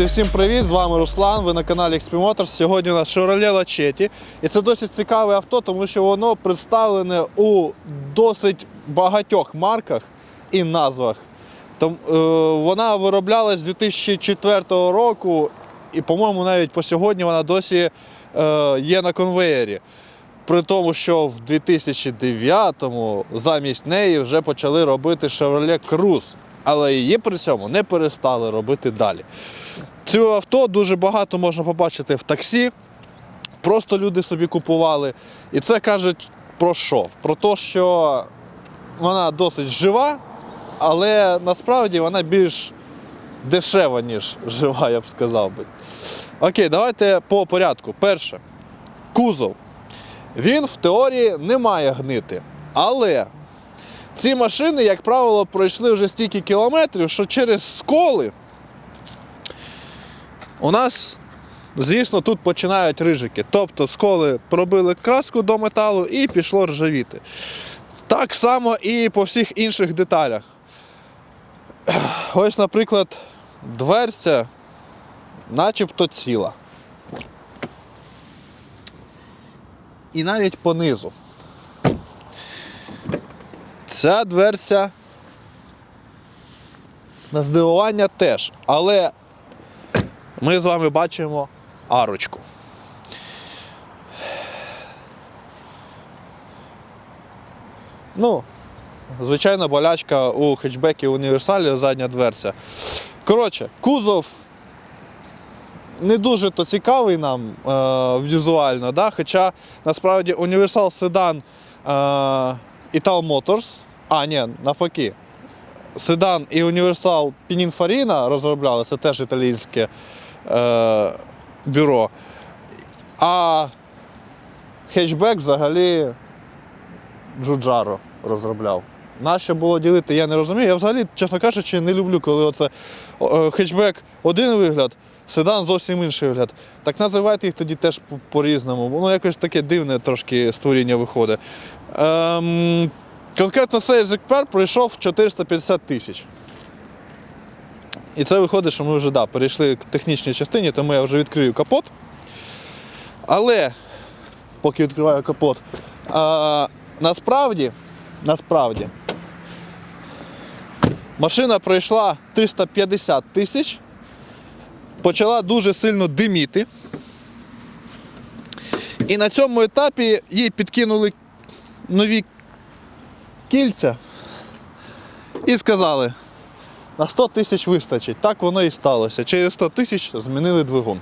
Друзі, всім привіт! З вами Руслан. Ви на каналі XP Motors. Сьогодні у нас Chevrolet Lachetti. І це досить цікаве авто, тому що воно представлене у досить багатьох марках і назвах. Там, е, вона вироблялась з 2004 року, і, по-моєму, навіть по сьогодні вона досі е, є на конвеєрі. При тому, що в 2009-му замість неї вже почали робити Chevrolet Cruze, але її при цьому не перестали робити далі. Цю авто дуже багато можна побачити в таксі. Просто люди собі купували. І це каже про що? Про те, що вона досить жива, але насправді вона більш дешева, ніж жива, я б сказав би. Окей, давайте по порядку. Перше, кузов. Він в теорії не має гнити. Але ці машини, як правило, пройшли вже стільки кілометрів, що через сколи у нас, звісно, тут починають рижики. Тобто сколи пробили краску до металу і пішло ржавіти. Так само і по всіх інших деталях. Ось, наприклад, дверця начебто ціла. І навіть понизу. Ця дверця на здивування теж. Але ми з вами бачимо арочку. Ну, звичайна болячка у хетчбекі універсалі задня дверця. Коротше, кузов не дуже то цікавий нам е, візуально, да? хоча насправді універсал седан е, Ital Motors, а ні, навпаки, седан і універсал Pininfarina розробляли, це теж італійське е, бюро. А хетчбек взагалі Джуджаро розробляв. Нащо було ділити, я не розумію. Я взагалі, чесно кажучи, не люблю, коли оце хетчбек один вигляд, седан зовсім інший вигляд. Так називайте їх тоді теж по- по-різному. Воно якось таке дивне трошки створіння виходить. Ем, конкретно цей екземпляр пройшов 450 тисяч. І це виходить, що ми вже да, перейшли к технічній частині, тому я вже відкрию капот. Але, поки відкриваю капот, а, насправді, насправді, машина пройшла 350 тисяч, почала дуже сильно диміти. І на цьому етапі їй підкинули нові кільця і сказали, на 100 тисяч вистачить. Так воно і сталося. Через 100 тисяч змінили двигун.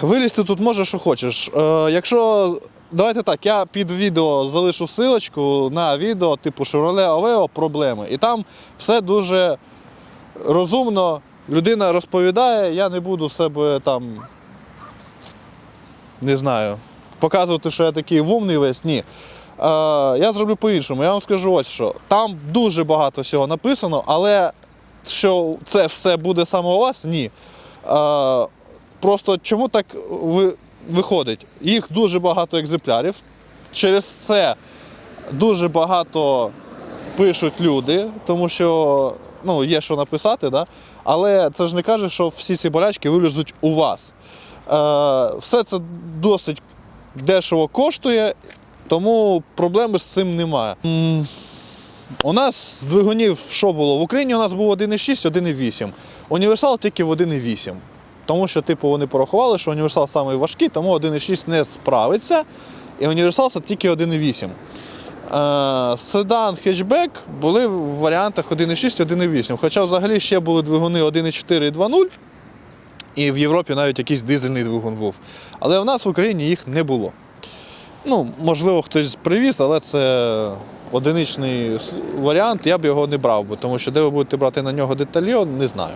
Вилізти тут може, що хочеш. Е, якщо. Давайте так, я під відео залишу силочку на відео типу Chevrolet Aveo проблеми. І там все дуже розумно. Людина розповідає, я не буду себе там. Не знаю, показувати, що я такий вумний весь. Ні. Е, я зроблю по-іншому. Я вам скажу ось що. Там дуже багато всього написано, але що це все буде саме у вас, ні. Е, просто чому так ви, виходить? Їх дуже багато екземплярів. Через це дуже багато пишуть люди, тому що ну, є що написати, да? але це ж не каже, що всі ці болячки вилізуть у вас. Е, все це досить дешево коштує, тому проблеми з цим немає. У нас з двигунів що було? В Україні у нас був 1,6, 1,8. Універсал тільки в 1,8. Тому що, типу, вони порахували, що універсал самий важкий, тому 1,6 не справиться. І універсал це тільки 1,8. Е, Седан, хетчбек були в варіантах 1,6, 1,8. Хоча взагалі ще були двигуни 1,4 і 2,0. І в Європі навіть якийсь дизельний двигун був. Але в нас в Україні їх не було. Ну, можливо, хтось привіз, але це одиничний варіант, я б його не брав, би, тому що де ви будете брати на нього детальйон, не знаю.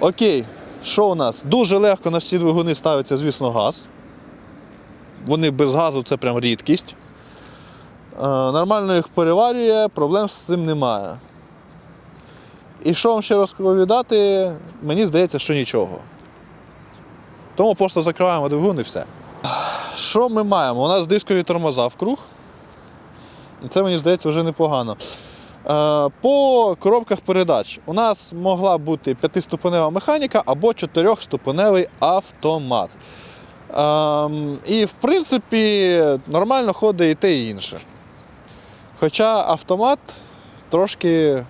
Окей, що у нас? Дуже легко на всі двигуни ставиться, звісно, газ. Вони без газу це прям рідкість. Е, Нормально їх переварює, проблем з цим немає. І що вам ще розповідати, мені здається, що нічого. Тому просто закриваємо двигун і все. Що ми маємо? У нас дискові тормоза в круг. І це, мені здається, вже непогано. Е, По коробках передач у нас могла бути п'ятиступенева механіка або чотирьохступеневий автомат. Ем, І, в принципі, нормально ходить і те, і інше. Хоча автомат трошки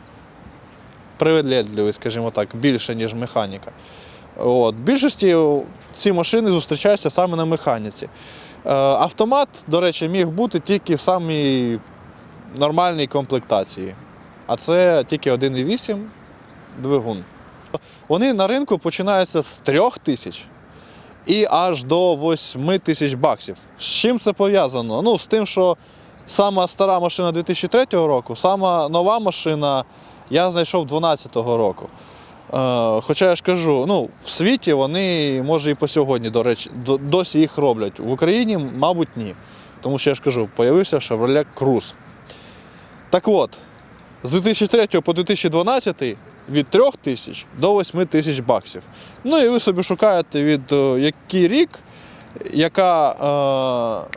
приведлядливий, скажімо так, більше, ніж механіка. От. Більшості ці машини зустрічаються саме на механіці. Е, Автомат, до речі, міг бути тільки в самій нормальній комплектації. А це тільки 1,8 двигун. Вони на ринку починаються з 3 тисяч і аж до 8 тисяч баксів. З чим це пов'язано? Ну, з тим, що сама стара машина 2003 року, сама нова машина я знайшов 2012 року. Е, хоча я ж кажу, ну, в світі вони, може, і по сьогодні, до речі, досі їх роблять. В Україні, мабуть, ні. Тому що я ж кажу, появився Chevrolet Cruze. Так от, з 2003 по 2012 від 3 тисяч до 8 тисяч баксів. Ну і ви собі шукаєте від е, який рік, яка е,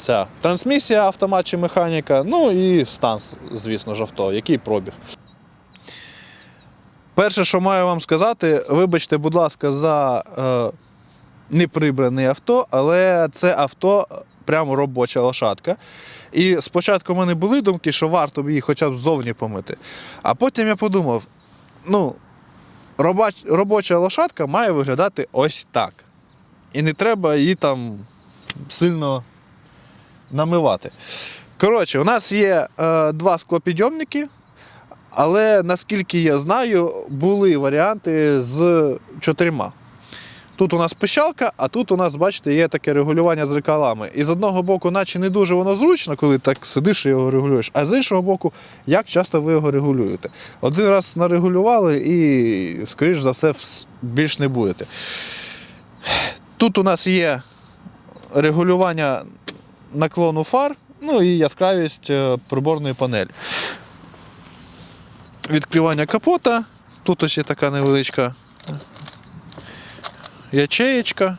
ця трансмісія автомат чи механіка, ну і стан, звісно ж, авто, який пробіг. Перше, що маю вам сказати, вибачте, будь ласка, за е, неприбране авто, але це авто е, прямо робоча лошадка. І спочатку в мене були думки, що варто б її хоча б ззовні помити. А потім я подумав: ну, робоча лошадка має виглядати ось так. І не треба її там сильно намивати. Коротше, у нас є е, два склопідйомники, але наскільки я знаю, були варіанти з чотирма. Тут у нас пищалка, а тут у нас, бачите, є таке регулювання зеркалами. І з одного боку, наче не дуже воно зручно, коли так сидиш і його регулюєш, а з іншого боку, як часто ви його регулюєте. Один раз нарегулювали і, скоріш за все, більш не будете. Тут у нас є регулювання наклону фар, ну і яскравість е, приборної панелі. Відкривання капота. Тут ще така невеличка ячеєчка.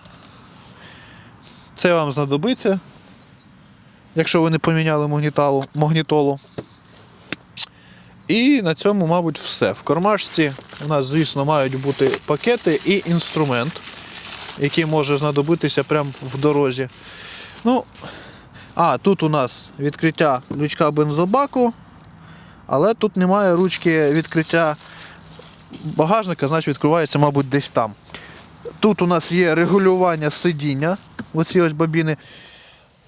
Це вам знадобиться, якщо ви не поміняли магніталу, магнітолу. І на цьому, мабуть, все. В кармашці у нас, звісно, мають бути пакети і інструмент, який може знадобитися прямо в дорозі. Ну, а, тут у нас відкриття лючка бензобаку, але тут немає ручки відкриття багажника, значить відкривається, мабуть, десь там. Тут у нас є регулювання сидіння, оці ось бобіни.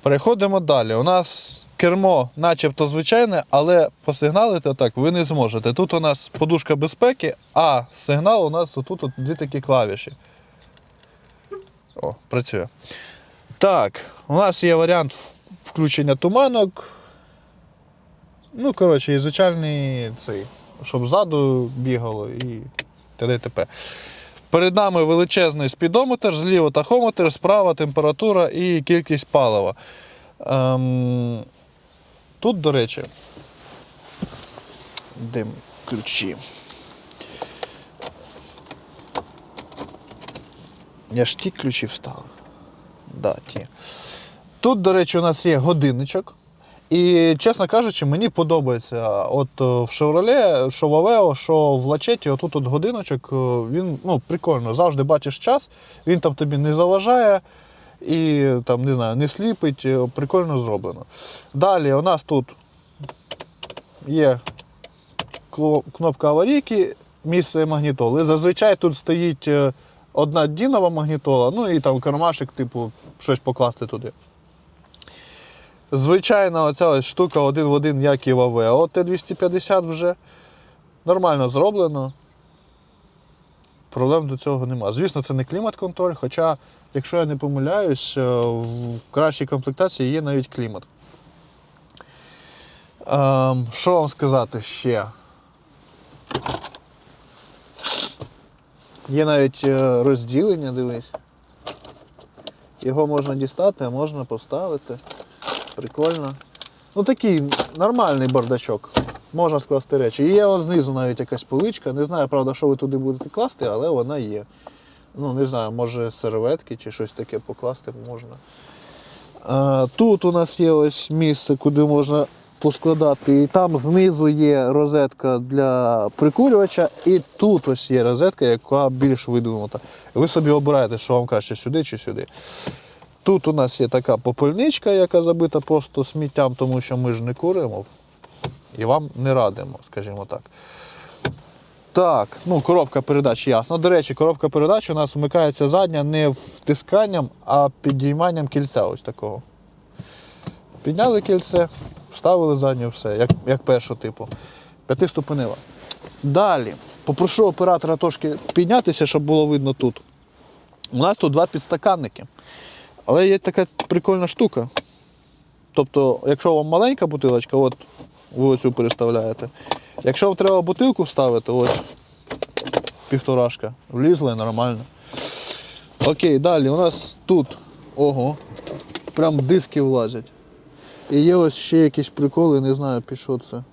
Переходимо далі. У нас кермо начебто звичайне, але посигналити так ви не зможете. Тут у нас подушка безпеки, а сигнал у нас отут от дві такі клавіші. О, працює. Так, у нас є варіант включення туманок. Ну, коротше, і звичайний цей, щоб ззаду бігало і т.д. Перед нами величезний спідометр, зліва тахометр, справа температура і кількість палива. Ем, тут, до речі, де ключі. Я ж ті ключі вставив. Да, ті. Тут, до речі, у нас є годинничок. І, чесно кажучи, мені подобається. От е, в Chevrolet, що в Aveo, що в Лачеті, отут от годиночок, е, він ну, прикольно. Завжди бачиш час, він там тобі не заважає і там, не знаю, не сліпить, е, прикольно зроблено. Далі у нас тут є кнопка аварійки, місце магнітоли. Зазвичай тут стоїть одна дінова магнітола, ну і там кармашик, типу, щось покласти туди. Звичайна оця ось штука один в один, як і в Aveo Т250 вже. Нормально зроблено. Проблем до цього нема. Звісно, це не клімат-контроль, хоча, якщо я не помиляюсь, е, в кращій комплектації є навіть клімат. Ем, що вам сказати ще? Є навіть е, розділення, дивись. Його можна дістати, а можна поставити. Прикольно. Ну такий нормальний бардачок. Можна скласти речі. Є он знизу навіть якась поличка. Не знаю, правда, що ви туди будете класти, але вона є. Ну, не знаю, може серветки чи щось таке покласти можна. А, тут у нас є ось місце, куди можна поскладати. І там знизу є розетка для прикурювача, і тут ось є розетка, яка більш видвинута. Ви собі обираєте, що вам краще сюди чи сюди. Тут у нас є така попельничка, яка забита просто сміттям, тому що ми ж не куримо. І вам не радимо, скажімо так. Так, ну коробка передач ясно. До речі, коробка передач у нас вмикається задня не втисканням, а підійманням кільця ось такого. Підняли кільце, вставили задню, все, як, як першого типу. П'ятиступенева. Далі. Попрошу оператора трошки піднятися, щоб було видно тут. У нас тут два підстаканники. Але є така прикольна штука. Тобто, якщо вам маленька бутилочка, от ви оцю переставляєте. Якщо вам треба бутилку вставити, ось півторашка, влізла нормально. Окей, далі у нас тут, ого, прям диски влазять. І є ось ще якісь приколи, не знаю, під що це.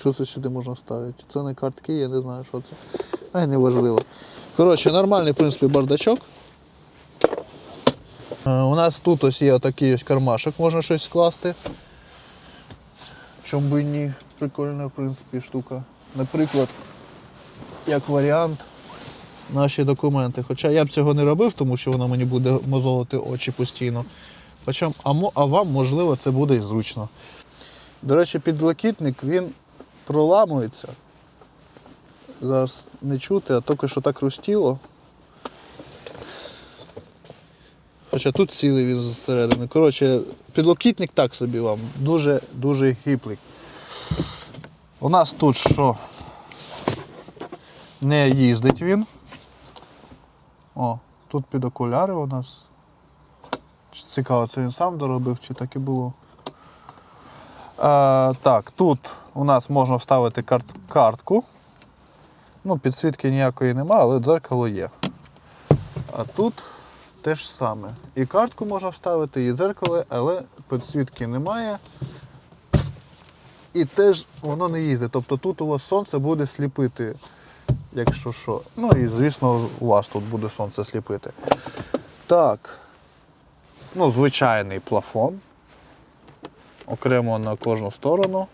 Що це сюди можна ставити? Це не картки, я не знаю, що це. Ай, неважливо. Коротше, нормальний, в принципі, бардачок. Е, У нас тут ось є такий ось кармашок, можна щось скласти. Чому би ні, прикольна, в принципі, штука. Наприклад, як варіант, наші документи. Хоча я б цього не робив, тому що воно мені буде мозолити очі постійно. Хоча, а, вам, можливо, це буде і зручно. До речі, підлокітник він проламується. Зараз не чути, а тільки що так хрустіло. Хоча тут цілий він зсередини. Коротше, підлокітник так собі вам. Дуже дуже гіплий. У нас тут що? Не їздить він. О, тут під окуляри у нас. Цікаво, це він сам доробив, чи так і було. А, так, тут у нас можна вставити карт, картку. Ну, підсвітки ніякої нема, але дзеркало є. А тут те ж саме. І картку можна вставити, і дзеркало, але підсвітки немає. І теж воно не їздить. Тобто тут у вас сонце буде сліпити, якщо що. Ну і звісно, у вас тут буде сонце сліпити. Так. Ну, звичайний плафон. Окремо на кожну сторону.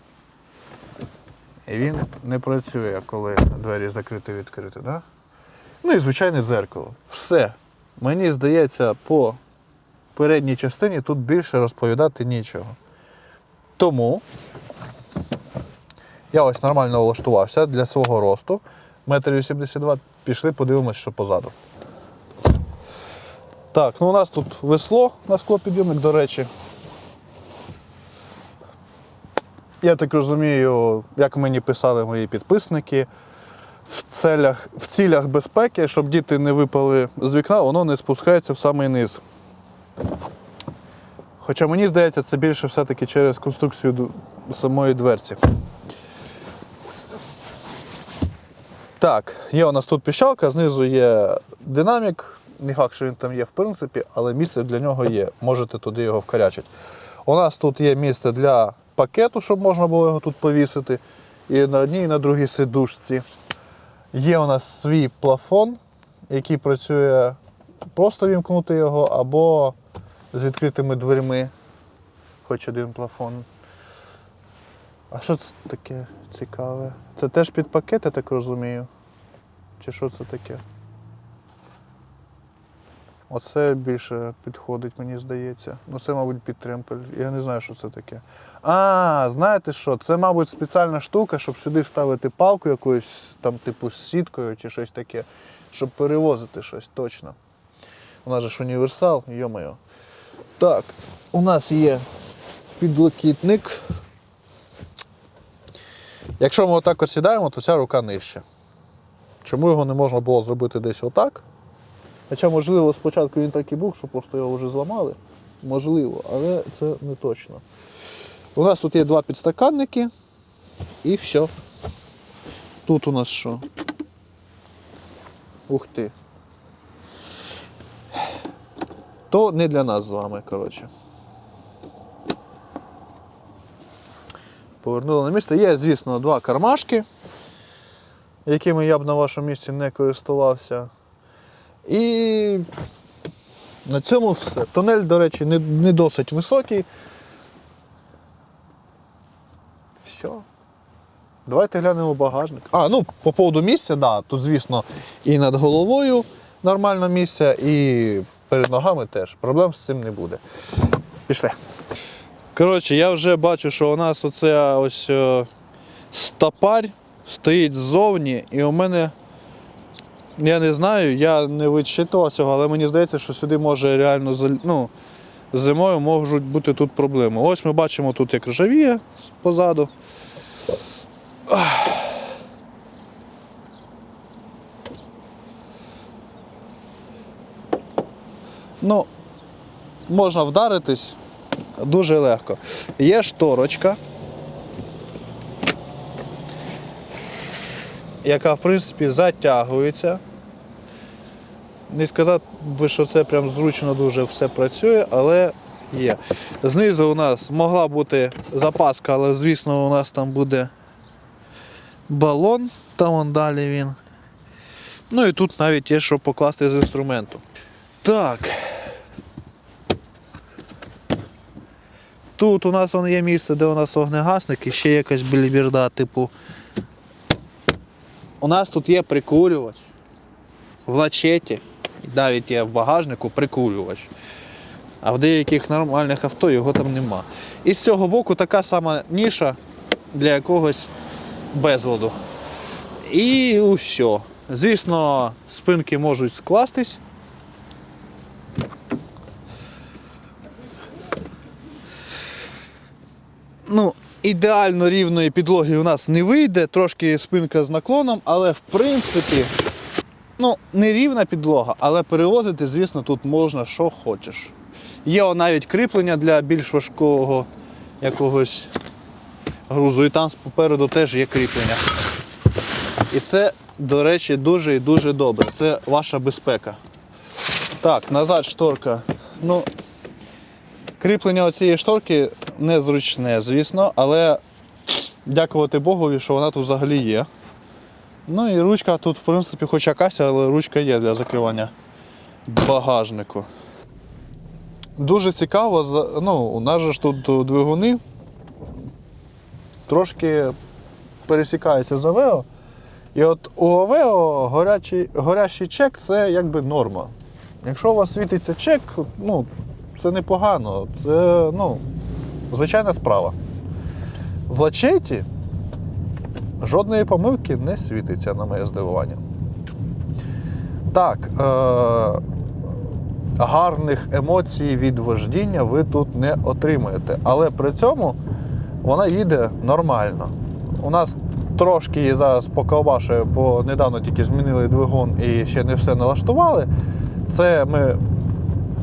І він не працює, коли двері закриті відкриті. Да? Ну і звичайне дзеркало. Все. Мені здається, по передній частині тут більше розповідати нічого. Тому я ось нормально влаштувався для свого росту. Метр 82 пішли, подивимось, що позаду. Так, ну у нас тут весло на склопідйомник, до речі. Я так розумію, як мені писали мої підписники, в цілях, в цілях безпеки, щоб діти не випали з вікна, воно не спускається в самий низ. Хоча мені здається, це більше все-таки через конструкцію самої дверці. Так, є у нас тут піщалка, знизу є динамік. Не факт, що він там є в принципі, але місце для нього є. Можете туди його вкарячити. У нас тут є місце для пакету, щоб можна було його тут повісити. І на одній, і на другій сидушці. Є у нас свій плафон, який працює просто вімкнути його або з відкритими дверьми. Хоч один плафон. А що це таке цікаве? Це теж під пакет, я так розумію. Чи що це таке? Оце більше підходить, мені здається. Ну це, мабуть, під тремпель. Я не знаю, що це таке. А, знаєте що? Це, мабуть, спеціальна штука, щоб сюди вставити палку якоюсь, там, типу, з сіткою чи щось таке, щоб перевозити щось точно. У нас же ж універсал, йо-моє. Так, у нас є підлокітник. Якщо ми отак от сідаємо, то ця рука нижче. Чому його не можна було зробити десь отак? Хоча, можливо, спочатку він так і був, що просто його вже зламали. Можливо, але це не точно. У нас тут є два підстаканники і все. Тут у нас що? Ух ти. То не для нас з вами, коротше. Повернули на місце. Є, звісно, два кармашки, якими я б на вашому місці не користувався. І на цьому все. Тунель, до речі, не, не досить високий. все. Давайте глянемо багажник. А, ну, по поводу місця, да, тут, звісно, і над головою нормально місце, і перед ногами теж. Проблем з цим не буде. Пішли. Коротше, я вже бачу, що у нас оце ось е, стопарь стоїть ззовні, і у мене, я не знаю, я не вичитував цього, але мені здається, що сюди може реально ну, зимою можуть бути тут проблеми. Ось ми бачимо тут як ржавіє позаду. Ну, можна вдаритись дуже легко. Є шторочка, яка, в принципі, затягується. Не сказати би, що це прям зручно дуже все працює, але є. Знизу у нас могла бути запаска, але звісно у нас там буде балон, там вон далі він. Ну і тут навіть є що покласти з інструменту. Так. Тут у нас вон є місце, де у нас вогнегасник і ще якась біліберда, типу. У нас тут є прикурювач в лачеті, навіть є в багажнику прикурювач. А в деяких нормальних авто його там нема. І з цього боку така сама ніша для якогось безладу. І усе. Звісно, спинки можуть скластись. Ну, ідеально рівної підлоги у нас не вийде, трошки спинка з наклоном, але в принципі, ну, не рівна підлога, але перевозити, звісно, тут можна, що хочеш. Є навіть кріплення для більш важкого якогось грузу, і там попереду теж є кріплення. І це, до речі, дуже і дуже добре. Це ваша безпека. Так, назад шторка. Ну, кріплення цієї шторки незручне, звісно, але дякувати Богові, що вона тут взагалі є. Ну і ручка тут, в принципі, хоч якась, але ручка є для закривання багажнику. Дуже цікаво, ну, у нас же ж тут двигуни трошки пересікаються з Авео. І от у Авео горячий, горящий чек це якби норма. Якщо у вас світиться чек, ну, це непогано, це ну, звичайна справа. В лачеті жодної помилки не світиться, на моє здивування. Так, е- гарних емоцій від вождіння ви тут не отримаєте. Але при цьому вона їде нормально. У нас трошки її зараз поковбашує, бо недавно тільки змінили двигун і ще не все налаштували. Це ми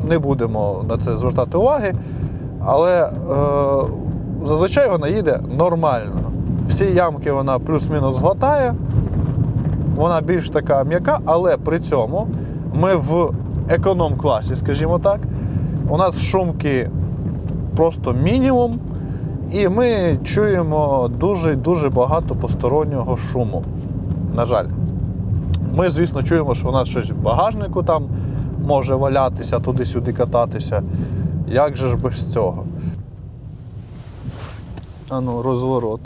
не будемо на це звертати уваги. Але е, зазвичай вона їде нормально. Всі ямки вона плюс-мінус глотає. Вона більш така м'яка, але при цьому ми в економ-класі, скажімо так, у нас шумки просто мінімум, і ми чуємо дуже-дуже багато постороннього шуму. На жаль. Ми, звісно, чуємо, що у нас щось в багажнику там може валятися, туди-сюди кататися. Як же ж без цього? Ану, розворот.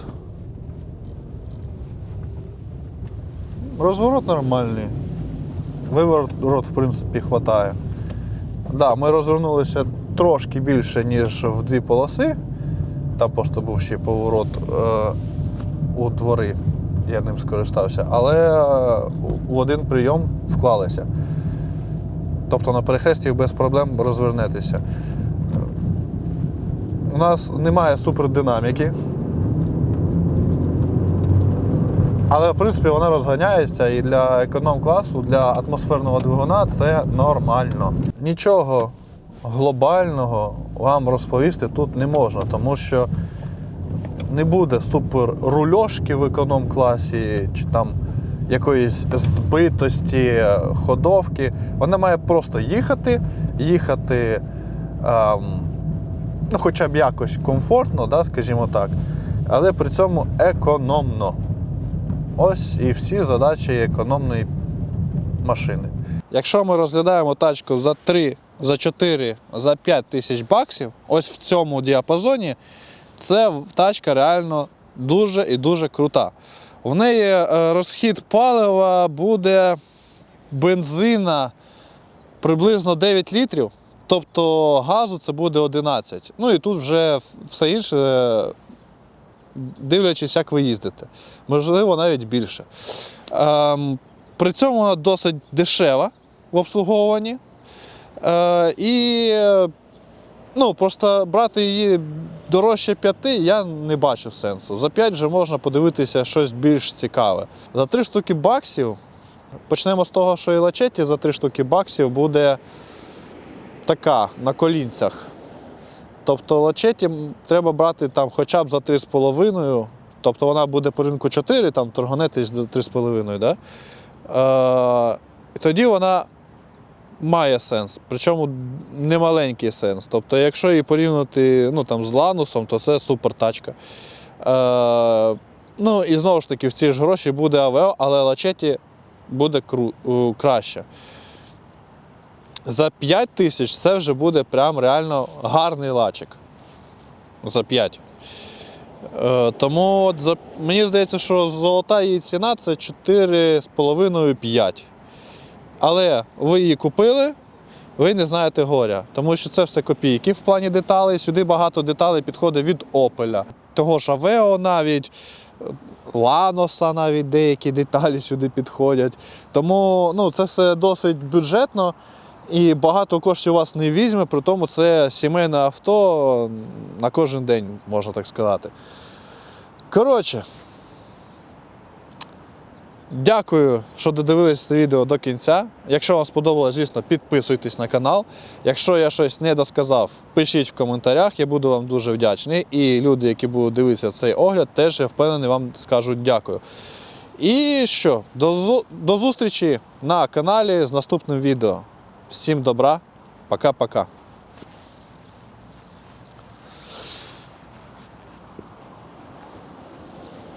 Розворот нормальний. Виворот, в принципі, хватає. Да, ми розвернулися трошки більше, ніж в дві полоси. Там просто був ще поворот е, у двори. Я ним скористався. Але е, у один прийом вклалися. Тобто на перехресті без проблем розвернетеся. У нас немає супердинаміки. Але в принципі вона розганяється і для економ-класу, для атмосферного двигуна це нормально. Нічого глобального вам розповісти тут не можна, тому що не буде супер рульошки в економ-класі чи там якоїсь збитості, ходовки. Вона має просто їхати, їхати ем, ну, хоча б якось комфортно, да, скажімо так, але при цьому економно. Ось і всі задачі економної машини. Якщо ми розглядаємо тачку за 3, за 4, за 5 тисяч баксів, ось в цьому діапазоні, це тачка реально дуже і дуже крута. В неї е, розхід палива буде бензина приблизно 9 літрів, тобто газу це буде 11. Ну і тут вже все інше, е, дивлячись, як ви їздите. Можливо, навіть більше. Ем, при цьому вона досить дешева в обслуговуванні. Е, і ну, просто брати її дорожче 5 я не бачу сенсу. За 5 вже можна подивитися щось більш цікаве. За 3 штуки баксів, почнемо з того, що і лачеті за 3 штуки баксів буде така на колінцях. Тобто лачеті треба брати там хоча б за 3,5. Тобто вона буде по ринку 4, там торгонетись за 3,5. Да? Е, тоді вона має сенс, причому немаленький сенс. Тобто, якщо її порівняти ну, там, з Ланусом, то це супер тачка. Е, ну і знову ж таки, в ці ж гроші буде АВО, але лачеті буде кру, е, краще. За 5 тисяч це вже буде прям реально гарний лачик. За 5. Е, тому от за, мені здається, що золота її ціна це 4,5-5. Але ви її купили, ви не знаєте горя, тому що це все копійки в плані деталей. Сюди багато деталей підходить від Опеля. Того ж Авео навіть, Ланоса навіть деякі деталі сюди підходять. Тому ну, це все досить бюджетно і багато коштів у вас не візьме, при тому це сімейне авто на кожен день, можна так сказати. Коротше, Дякую, що додивились це відео до кінця. Якщо вам сподобалось, звісно, підписуйтесь на канал. Якщо я щось не досказав, пишіть в коментарях, я буду вам дуже вдячний. І люди, які будуть дивитися цей огляд, теж я впевнений, вам скажуть дякую. І що, до, зу- до зустрічі на каналі з наступним відео. Всім добра, пока-пока.